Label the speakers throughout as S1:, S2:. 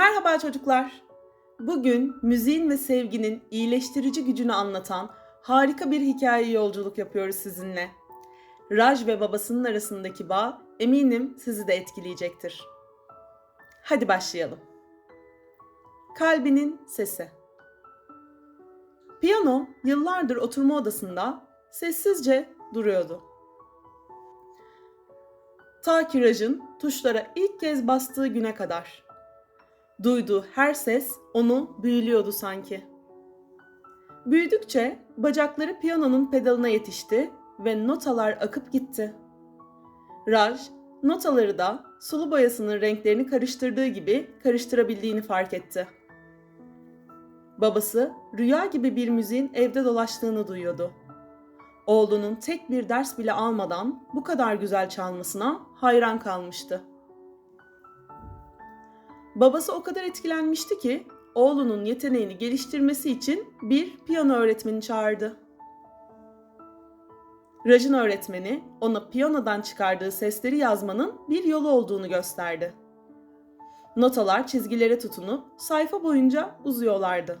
S1: Merhaba çocuklar. Bugün müziğin ve sevginin iyileştirici gücünü anlatan harika bir hikaye yolculuk yapıyoruz sizinle. Raj ve babasının arasındaki bağ eminim sizi de etkileyecektir. Hadi başlayalım. Kalbinin sesi. Piyano yıllardır oturma odasında sessizce duruyordu. Ta ki Raj'ın tuşlara ilk kez bastığı güne kadar. Duyduğu her ses onu büyülüyordu sanki. Büyüdükçe bacakları piyanonun pedalına yetişti ve notalar akıp gitti. Raj, notaları da sulu boyasının renklerini karıştırdığı gibi karıştırabildiğini fark etti. Babası rüya gibi bir müziğin evde dolaştığını duyuyordu. Oğlunun tek bir ders bile almadan bu kadar güzel çalmasına hayran kalmıştı. Babası o kadar etkilenmişti ki oğlunun yeteneğini geliştirmesi için bir piyano öğretmeni çağırdı. Raj'ın öğretmeni ona piyanodan çıkardığı sesleri yazmanın bir yolu olduğunu gösterdi. Notalar çizgilere tutunup sayfa boyunca uzuyorlardı.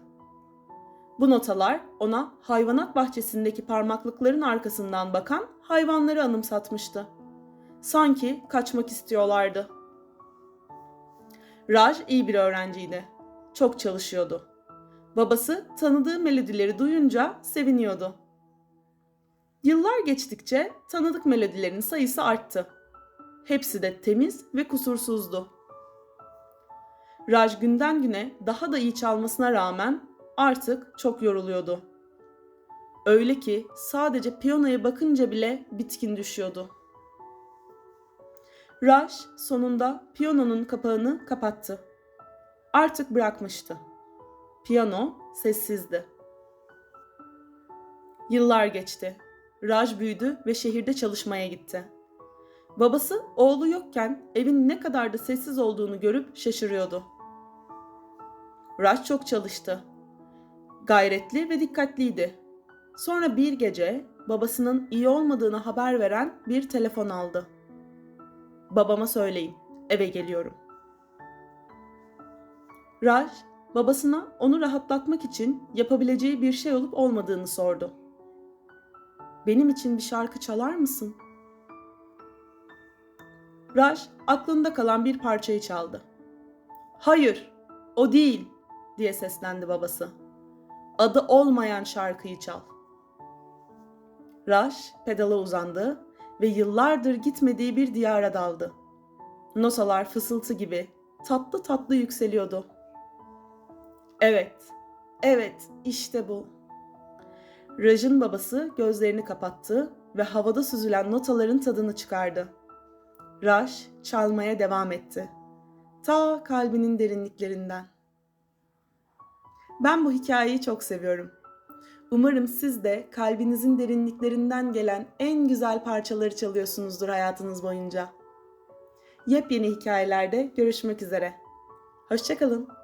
S1: Bu notalar ona hayvanat bahçesindeki parmaklıkların arkasından bakan hayvanları anımsatmıştı. Sanki kaçmak istiyorlardı. Raj iyi bir öğrenciydi. Çok çalışıyordu. Babası tanıdığı melodileri duyunca seviniyordu. Yıllar geçtikçe tanıdık melodilerin sayısı arttı. Hepsi de temiz ve kusursuzdu. Raj günden güne daha da iyi çalmasına rağmen artık çok yoruluyordu. Öyle ki sadece piyanoya bakınca bile bitkin düşüyordu. Raj sonunda piyanonun kapağını kapattı. Artık bırakmıştı. Piyano sessizdi. Yıllar geçti. Raj büyüdü ve şehirde çalışmaya gitti. Babası oğlu yokken evin ne kadar da sessiz olduğunu görüp şaşırıyordu. Raj çok çalıştı. Gayretli ve dikkatliydi. Sonra bir gece babasının iyi olmadığını haber veren bir telefon aldı. Babama söyleyin, eve geliyorum. Raj, babasına onu rahatlatmak için yapabileceği bir şey olup olmadığını sordu. Benim için bir şarkı çalar mısın? Raj aklında kalan bir parçayı çaldı. Hayır, o değil diye seslendi babası. Adı olmayan şarkıyı çal. Raj pedala uzandı ve yıllardır gitmediği bir diyara daldı. Notalar fısıltı gibi tatlı tatlı yükseliyordu. Evet, evet işte bu. Raj'ın babası gözlerini kapattı ve havada süzülen notaların tadını çıkardı. Raj çalmaya devam etti. Ta kalbinin derinliklerinden. Ben bu hikayeyi çok seviyorum. Umarım siz de kalbinizin derinliklerinden gelen en güzel parçaları çalıyorsunuzdur hayatınız boyunca. Yepyeni hikayelerde görüşmek üzere. Hoşçakalın.